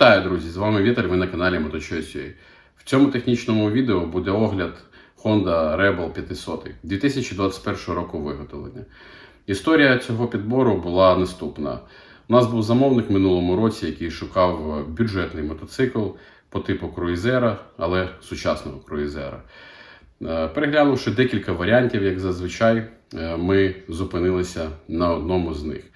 Вітаю, друзі! З вами Вітер, ви на каналі MotoChoice.ua. В цьому технічному відео буде огляд Honda Rebel 500 2021 року виготовлення. Історія цього підбору була наступна. У нас був замовник минулому році, який шукав бюджетний мотоцикл по типу круїзера, але сучасного круїзера. Е, Переглянувши декілька варіантів, як зазвичай, е, ми зупинилися на одному з них.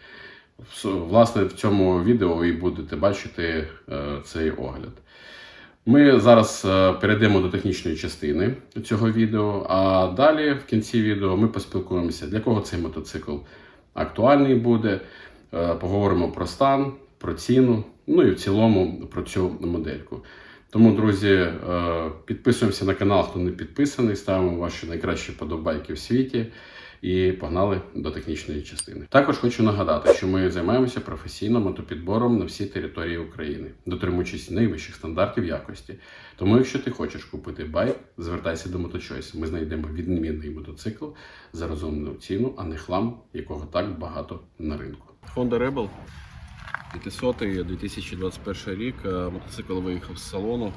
Власне, в цьому відео і будете бачити е, цей огляд. Ми зараз е, перейдемо до технічної частини цього відео, а далі в кінці відео ми поспілкуємося, для кого цей мотоцикл актуальний буде. Е, Поговоримо про стан, про ціну, ну і в цілому про цю модельку. Тому, друзі, підписуємося на канал, хто не підписаний, ставимо ваші найкращі подобайки в світі і погнали до технічної частини. Також хочу нагадати, що ми займаємося професійно мотопідбором на всій території України, дотримуючись найвищих стандартів якості. Тому, якщо ти хочеш купити байк, звертайся до MotoChoice. Ми знайдемо відмінний мотоцикл за розумну ціну, а не хлам, якого так багато на ринку. Honda Rebel 500 2021 рік. Е, Мотоцикл виїхав з салону.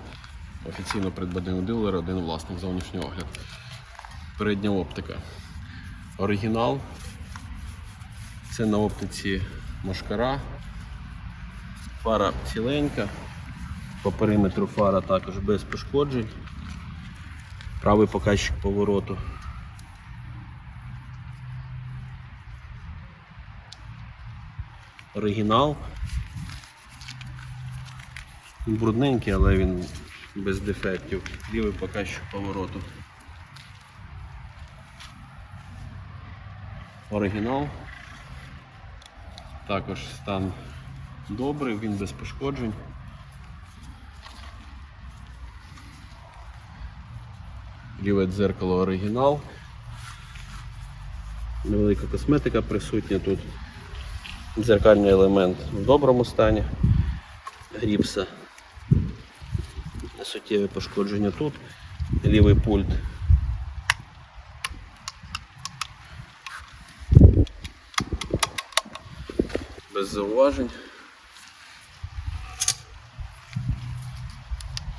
Офіційно придбаний у дилера, один власник зовнішній огляд. Передня оптика. Оригінал. Це на оптиці Машкара. Фара ціленька. По периметру фара також без пошкоджень. Правий показчик повороту. Оригінал. Брудненький, але він без дефектів. Лівий показчик повороту. Оригінал. Також стан добрий, він без пошкоджень. Ліве дзеркало оригінал. Невелика косметика присутня тут. Дзеркальний елемент в доброму стані. Гріпса. Суттєве пошкодження тут. Лівий пульт. Зауважень.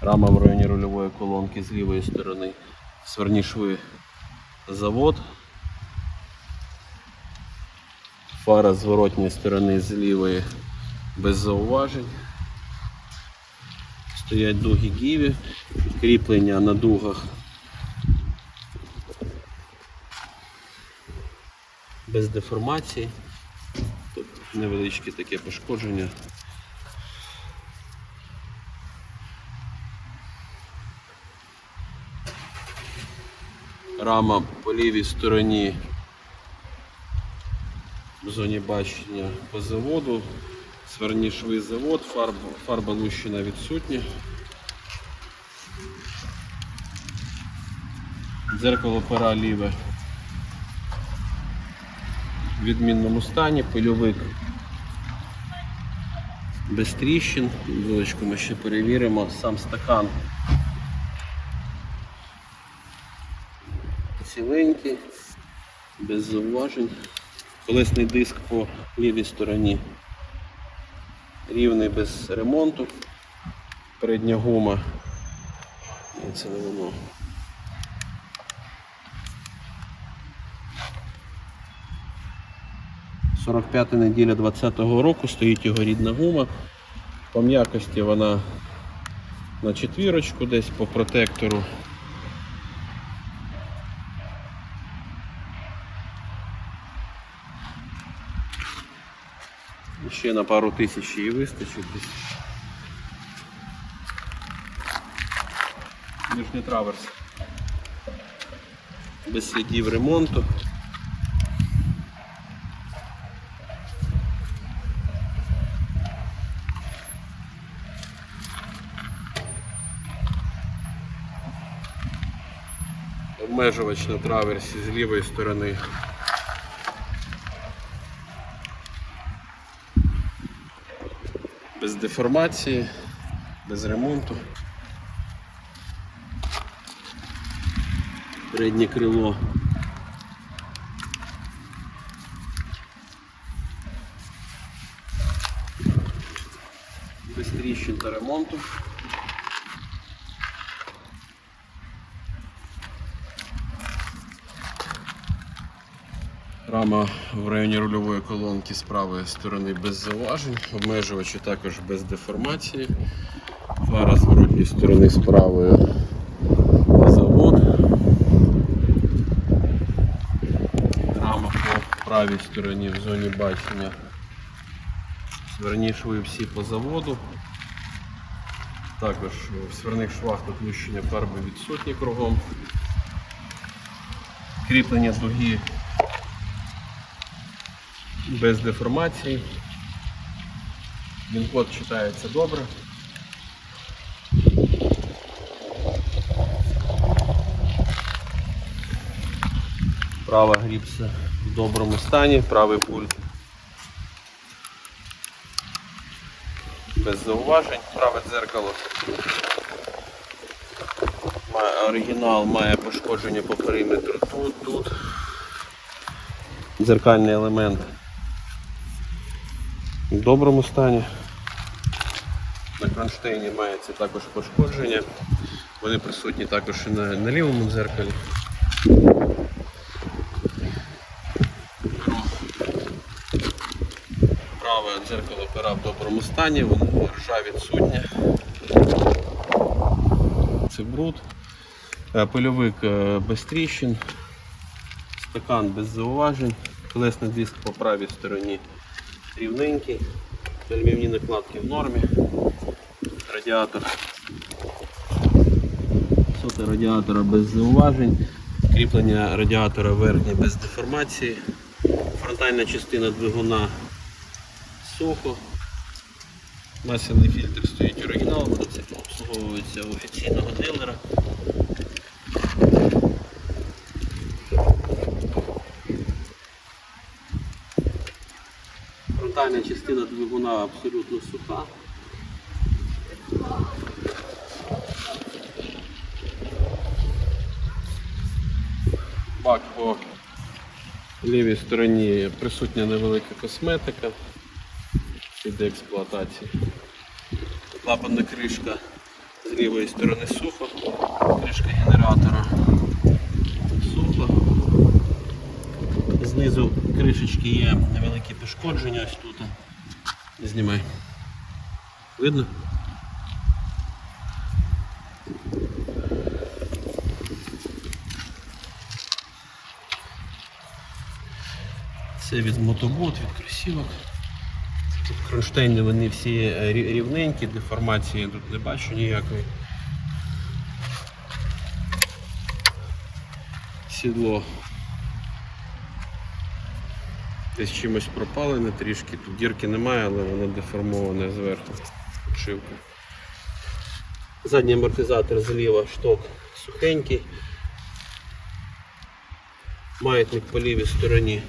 Рама в районі рульової колонки з лівої сторони. Сверні шви завод. Фара зворотньої сторони з лівої без зауважень. Стоять дуги гіві, кріплення на дугах без деформації. Невеличке таке пошкодження. Рама по лівій стороні в зоні бачення по заводу, сверні шви завод, фарба, фарба лущена відсутня. Дзеркало пера ліве в відмінному стані, пильовик без тріщин. Булочку ми ще перевіримо, сам стакан ціленький, без зауважень. Колесний диск по лівій стороні рівний без ремонту. Передня гума. Ні, це не воно. Сорок п'ята неділя 20-го року стоїть його рідна гума. По м'якості вона на четвірочку десь по протектору. Ще на пару тисяч її вистачить десь. Нижній траверс. Без слідів ремонту. Обмежувач на траверсі з лівої сторони. без деформації, без ремонту. Переднє крило. Без тріщин. та ремонту. Рама в районі рульової колонки з правої сторони без зауважень, обмежувачі також без деформації. Фара з воротньої сторони з правої завод. Рама по правій стороні в зоні бачення. Зверні шви всі по заводу. Також в сверних швах наплющення фарби відсутні кругом. Кріплення дуги без деформації. Він-код читається добре. Права гріпса в доброму стані, правий пульт без зауважень, праве дзеркало. Оригінал має пошкодження по периметру тут, тут. Дзеркальний елемент в доброму стані. На кронштейні мається також пошкодження. Вони присутні також і на, на лівому дзеркалі. Праве дзеркало пера в доброму стані, воно ржа відсутня. Це бруд. Е, Пильовик е, без тріщин, стакан без зауважень, колесний диск по правій стороні рівненький, альмівні накладки в нормі, радіатор. Сота радіатора без зауважень, кріплення радіатора верхнє без деформації, фронтальна частина двигуна сухо. Масляний фільтр стоїть оригінал, мотоцикл обслуговується у офіційного дилера. Фронтальна частина двигуна абсолютно суха. Бак по лівій стороні присутня невелика косметика під експлуатації. Клапанна кришка з лівої сторони сухо, кришка генератора сухо. Знизу кришечки є невеликі пошкодження ось тут. Знімай. Видно? Це від мотобот, від кросівок. Тут кронштейни вони всі рівненькі, деформації тут не бачу ніякої. Сідло десь чимось пропалене трішки, тут дірки немає, але воно деформоване зверху. Обшивка. Задній амортизатор зліва шток сухенький. Маятник по лівій стороні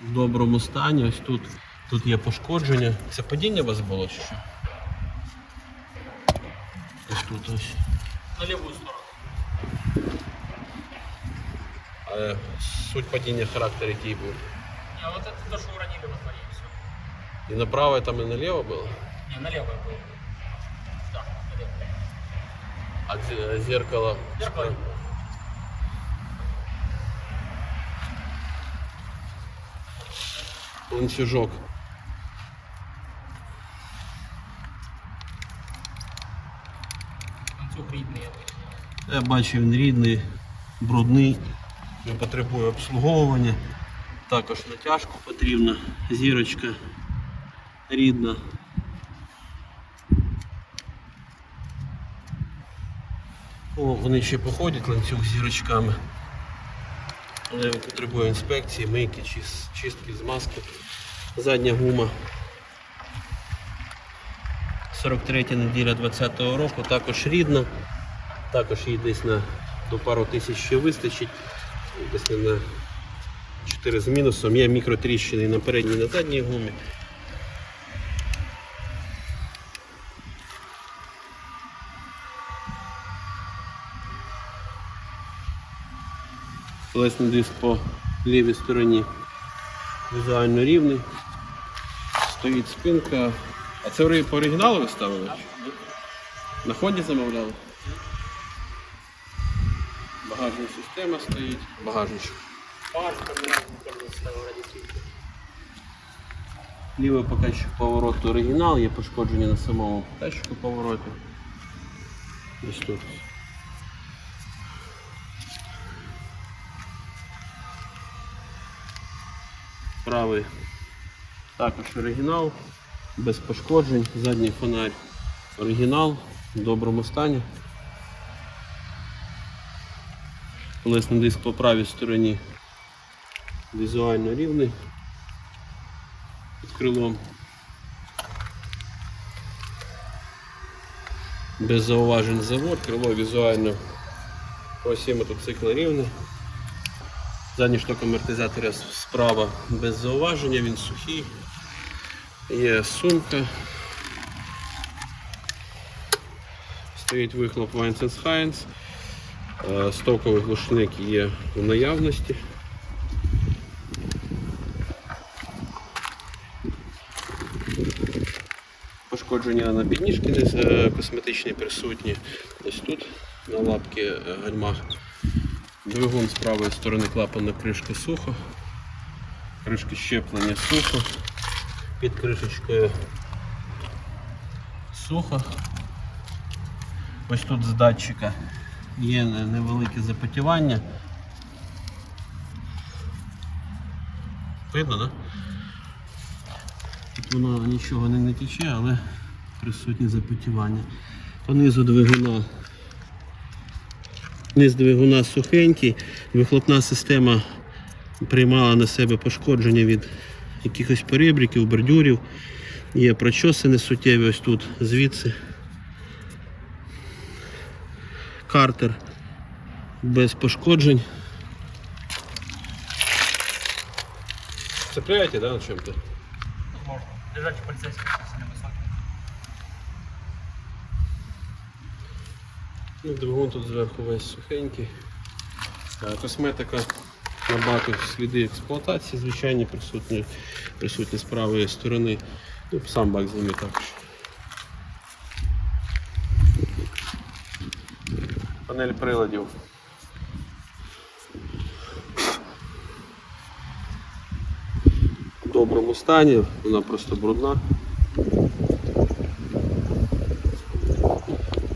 в доброму стані. Ось тут, тут є пошкодження. Це падіння у вас було чи що? Ось тут ось. На левую сторону. А суть падіння характер який був. Не, вот это то, что уронили во дворе, и все. І направо, і там і наліво було. Не, на левую было. Да, на левую. А зе- зеркало. Зеркало. Ланцюжок. Концов рідний. Я бачу, він рідний, брудний, Він потребує обслуговування. Також натяжку потрібна, зірочка рідна. О, вони ще походять ланцюг з зірочками. Але він потребує інспекції, мийки, чистки, змазки. Задня гума. 43 неділя 20-го року, також рідна. Також їй десь на до пару тисяч ще вистачить. Десь на 4 з мінусом. Є мікротріщини на передній і на задній гумі. Колесний диск по лівій стороні візуально рівний. Стоїть спинка. А це по оригіналу ви ставили? На ході замовляли? Багажна система стоїть. Багажничок. Лівий покажчик повороту оригінал, є пошкодження на самому покажчику повороту. Ось тут. Правий також оригінал, без пошкоджень, задній фонарь оригінал в доброму стані. Колесний диск по правій стороні візуально рівний під крилом. Без зауважень завод, крило візуально по осі мотоцикла рівне. Задній шток амортизатора справа без зауваження, він сухий. Є сумка. Стоїть вихлоп Weinstein Heinz. Е, Стоковий глушник є в наявності. Пошкодження на підніжки е, косметичні присутні. Ось тут на лапки е, гальмах. Двигун з правої сторони клапана кришки сухо. Кришки щеплення сухо. Під кришечкою сухо. Ось тут з датчика є невелике запотівання. Видно? Да? Тут воно нічого не натіче, але присутні запотівання. Понизу двигуна. Низ двигуна сухенький, вихлопна система приймала на себе пошкодження від якихось перебріків, бордюрів. Є прочоси несуттєві ось тут, звідси. Картер без пошкоджень. Цепляєте, да, на чому-то? Можна. Лежачий поліцейський це невисокий. Ну, двигун тут зверху весь сухенький. Е, Косметика на баку сліди експлуатації, звичайні присутні, присутні з правої сторони. Ну, сам бак знімі також. Панель приладів. В доброму стані, вона просто брудна.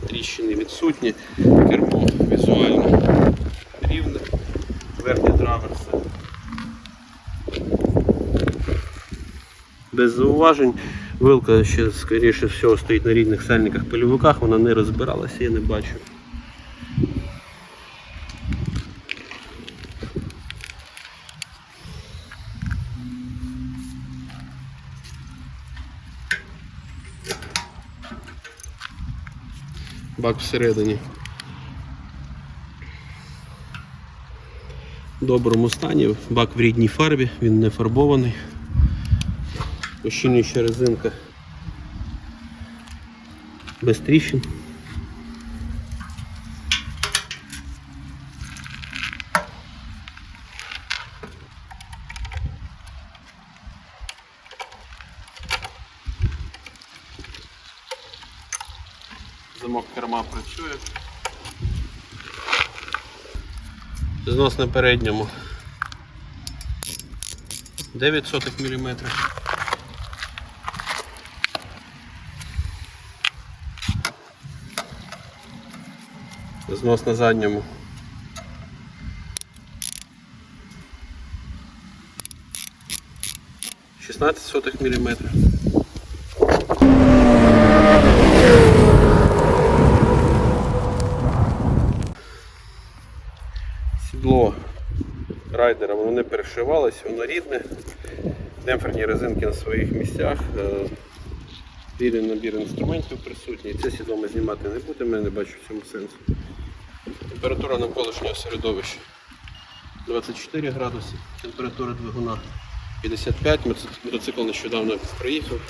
тріщини відсутні, кермо візуально рівне, верхні траверси. Без зауважень. Вилка ще, скоріше всього, стоїть на рідних сальниках пильовиках, вона не розбиралася, я не бачу. Бак всередині. В доброму стані, бак в рідній фарбі, він не фарбований. Ощільнююча резинка без тріщин. Знос на передньому 9 сотих міліметрів. Знос на задньому. Шістнадцять сотих. Сідло райдера воно воно рідне. Демпферні резинки на своїх місцях. е, Вільний набір інструментів присутній. Це сідло знімати не будемо, я не бачу в цьому сенсу. Температура навколишнього середовища 24 градуси, температура двигуна 55, мотоцикл нещодавно приїхав.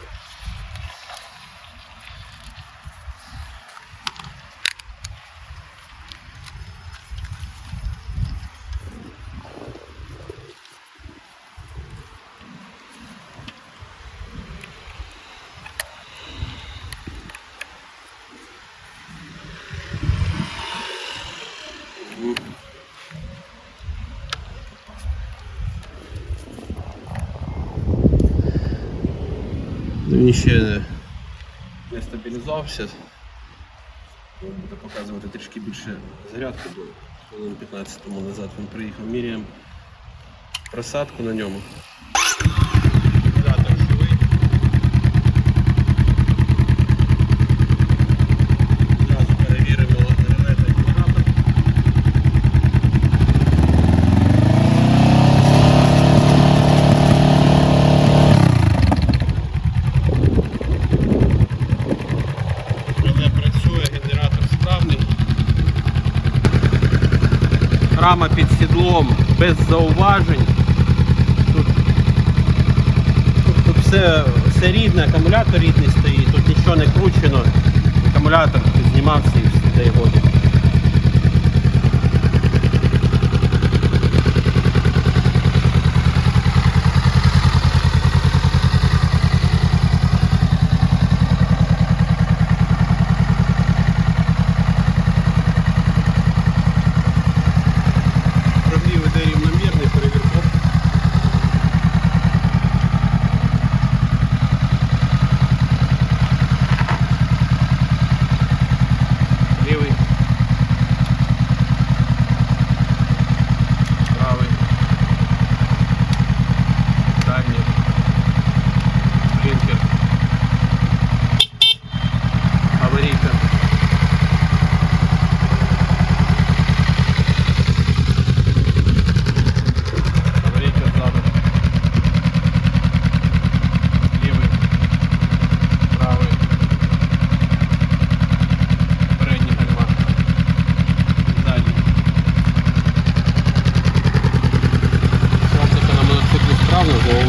Він ще не, стабілізувався. Він буде показувати трішки більше зарядку, бо хвилин 15 тому назад він приїхав. Міряємо просадку на ньому. Акумулятор живий. Одразу перевіримо реле та генератор. Реле працює, генератор справний. Рама під без зауважень. Тут, тут, все, все рідне, акумулятор рідний стоїть, тут нічого не кручено. Акумулятор знімався і все, годі.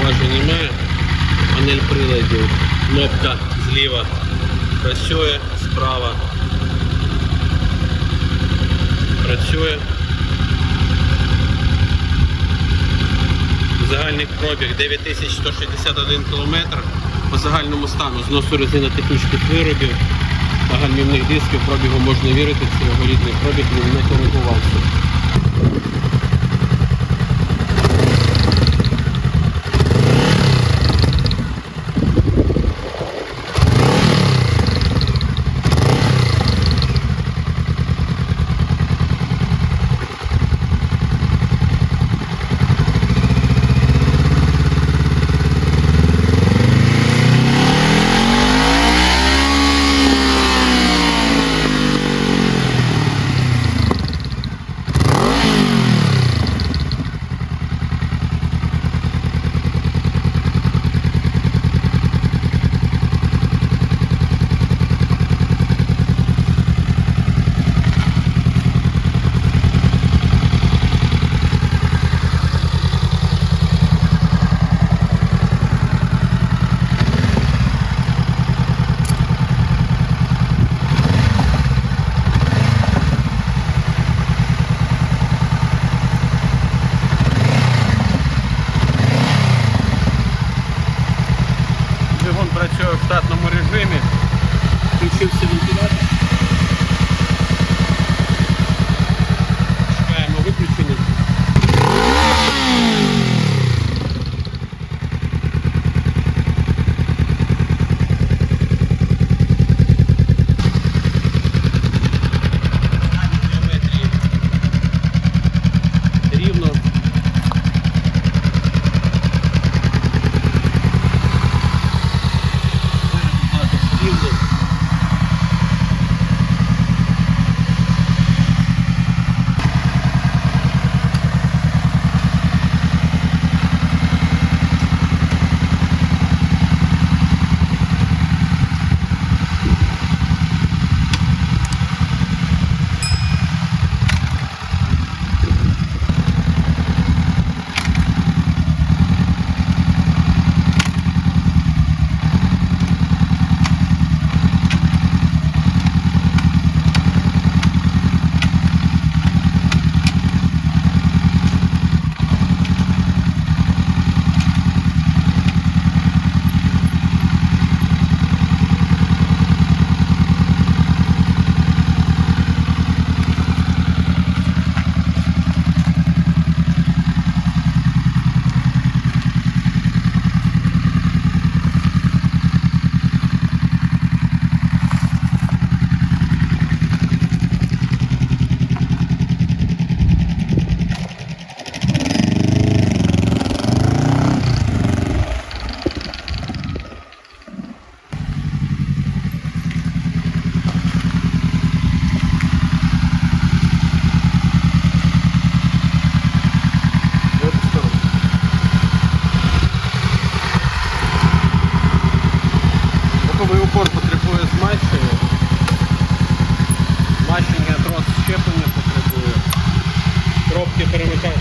Зауважень немає. Панель приладів. Кнопка зліва працює, справа працює. Загальний пробіг 9161 км по загальному стану зносу резинотехнічних виробів та гальмівних дисків пробігу можна вірити, це його рідний пробіг не коригувався.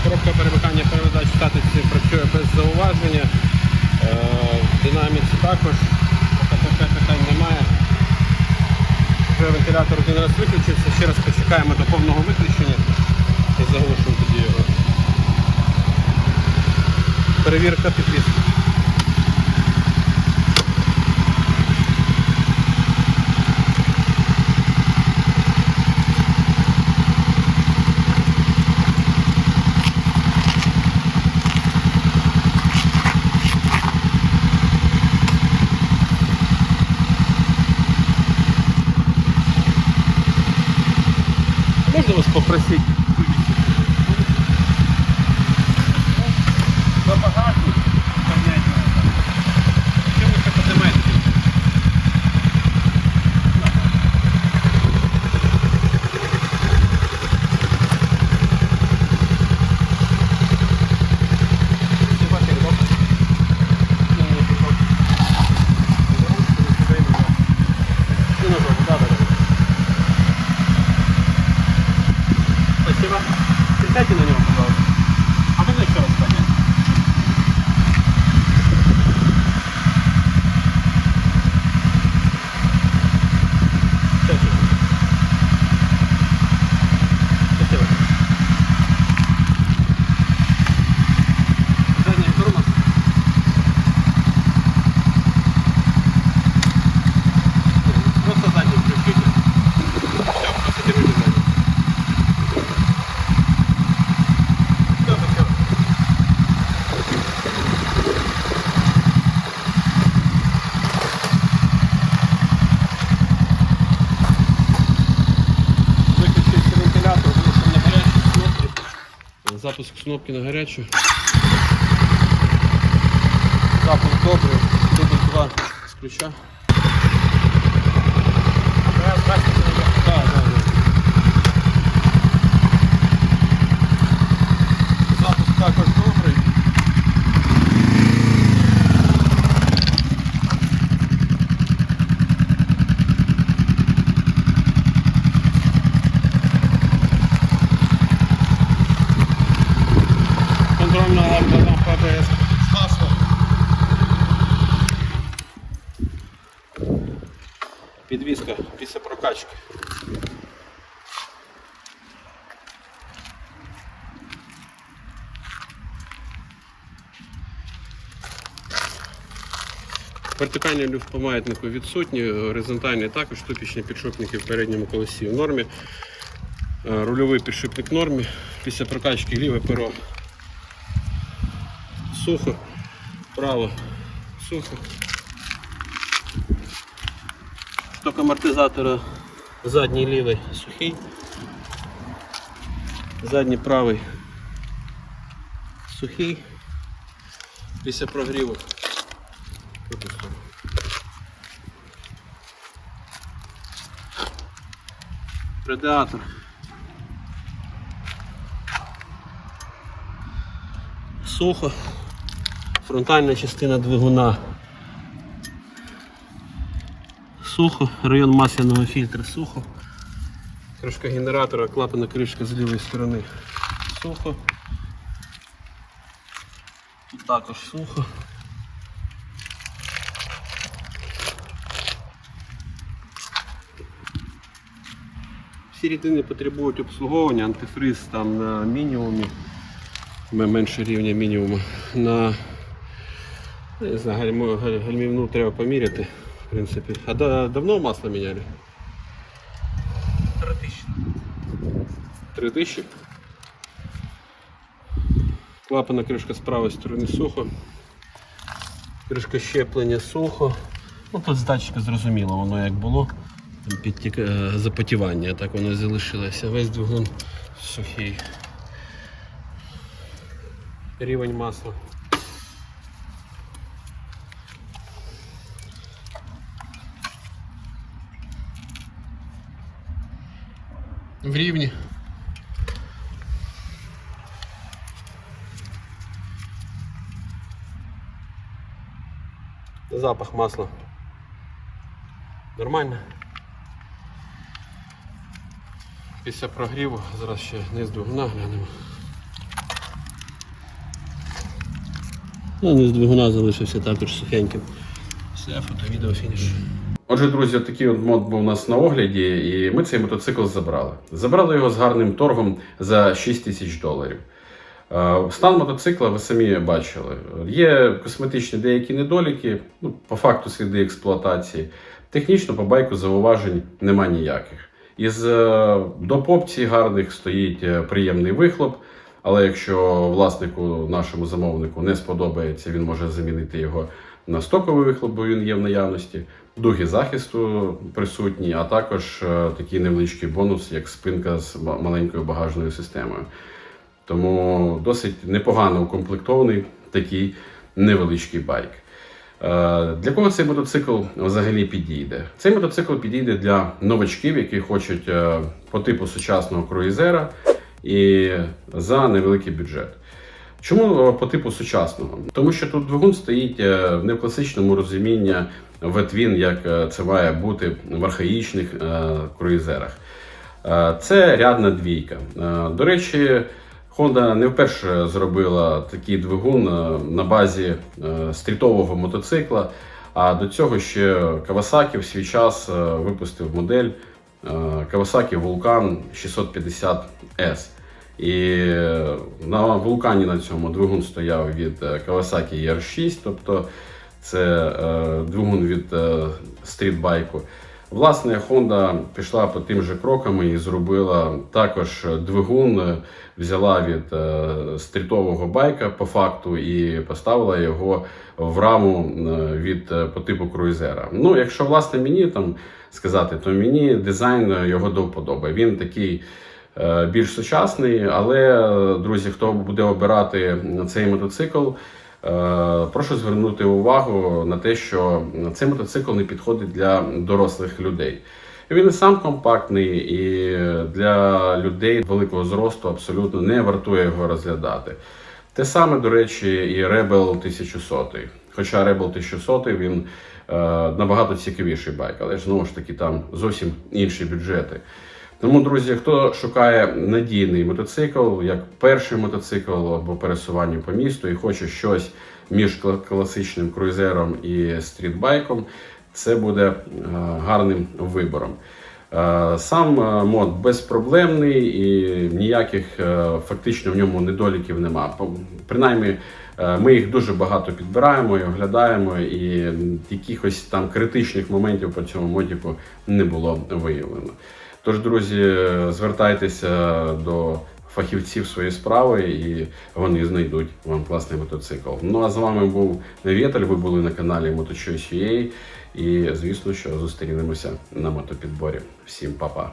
Коробка перемикання передач статиці працює без зауваження. Е, динаміці також питань немає. Вже вентилятор один раз виключився, ще раз почекаємо до повного виключення і заглушимо тоді його. Перевірка підвіску. Можна вас попросити? До багажник підняти треба. Чому ви подимаєте? Спасибо. Сядьте на него, пожалуйста. А можно еще раз понять? Сейчас. Спасибо. Задний тормоз. Просто задний включите. Все, просто держите задний. Все, спасибо. Виключився вентилятор, вийшов на гарячу кнопку. Запуск кнопки на гарячу. Запуск добрий. Дубль 2 з ключа. Раз, раз, Да, да, да. Запуск також добрий. Контрольна лампа лампа АБС. Гасло. Підвізка після прокачки. По маятнику відсутні, горизонтальні також тупічні підшипники в передньому колесі в нормі. Е, Рульовий підшипник в нормі. Після прокачки ліве перо сухо, право сухо. Шток амортизатора задній лівий сухий, задній правий сухий. Після прогріву. Радіатор. Сухо. Фронтальна частина двигуна сухо, район масляного фільтра сухо. Кришка генератора, клапана кришка з лівої сторони сухо. Також сухо. Всі рідини потребують обслуговування, антифриз там на мінімумі, менше рівня мінімуму. На не знаю, гальмівну треба поміряти. В принципі. А да- давно масло міняли? Три тисячі. Три тисячі. Клапана кришка з правої сторони сухо. Кришка щеплення сухо. Ну тут з датчика зрозуміло, воно як було. Підтік... е, запотівання, так воно залишилося. Весь двигун сухий. Рівень масла. В рівні. Запах масла. Нормально. після прогріву, зараз ще низ двигуна глянемо. Ну, з двигуна залишився також сухеньким. Все, фото, відео, фініш. Отже, друзі, такий от мод був у нас на огляді, і ми цей мотоцикл забрали. Забрали його з гарним торгом за 6 тисяч доларів. Е, стан мотоцикла ви самі бачили. Є косметичні деякі недоліки, ну, по факту сліди експлуатації. Технічно по байку зауважень нема ніяких. Із е, доп. гарних стоїть е, приємний вихлоп. Але якщо власнику, нашому замовнику не сподобається, він може замінити його на стоковий вихлоп, бо він є в наявності. Дуги захисту присутні, а також е, такий невеличкий бонус, як спинка з маленькою багажною системою. Тому досить непогано укомплектований такий невеличкий байк. Е, Для кого цей мотоцикл взагалі підійде? Цей мотоцикл підійде для новачків, які хочуть е, по типу сучасного круїзера і за невеликий бюджет. Чому е, по типу сучасного? Тому що тут двигун стоїть не в класичному розумінні ветвін, як це має бути в архаїчних круїзерах. Це рядна двійка. До речі, Honda не вперше зробила такий двигун е, на базі е, стрітового мотоцикла. А до цього ще Kawasaki в свій час е, випустив модель Kawasaki Vulcan 650S. І на вулкані на цьому двигун стояв від Kawasaki ER6, тобто це двигун від стрітбайку. Власне, Honda пішла по тим же крокам і зробила також двигун, взяла від е, стрітового байка по факту і поставила його в раму е, від е, по типу круїзера. Ну, якщо власне мені там сказати, то мені дизайн його до вподоби. Він такий е, більш сучасний, але, друзі, хто буде обирати цей мотоцикл, Прошу звернути увагу на те, що цей мотоцикл не підходить для дорослих людей. Він і сам компактний, і для людей великого зросту абсолютно не вартує його розглядати. Те саме, до речі, і Rebel 1100. Хоча Rebel 1100 він е, набагато цікавіший байк, але ж знову ж таки там зовсім інші бюджети. Тому, друзі, хто шукає надійний мотоцикл, як перший мотоцикл або пересування по місту і хоче щось між класичним круїзером і стрітбайком, це буде е, гарним вибором. Е, Сам е, мод безпроблемний і ніяких фактично в ньому недоліків нема. Принаймні, ми їх дуже багато підбираємо і оглядаємо, і якихось там критичних моментів по цьому модіку не було виявлено. Тож, друзі, звертайтеся до фахівців своєї справи, і вони знайдуть вам класний мотоцикл. Ну а з вами був Невєтель. Ви були на каналі MotoChoice.ua і звісно, що зустрінемося на мотопідборі. Всім па-па!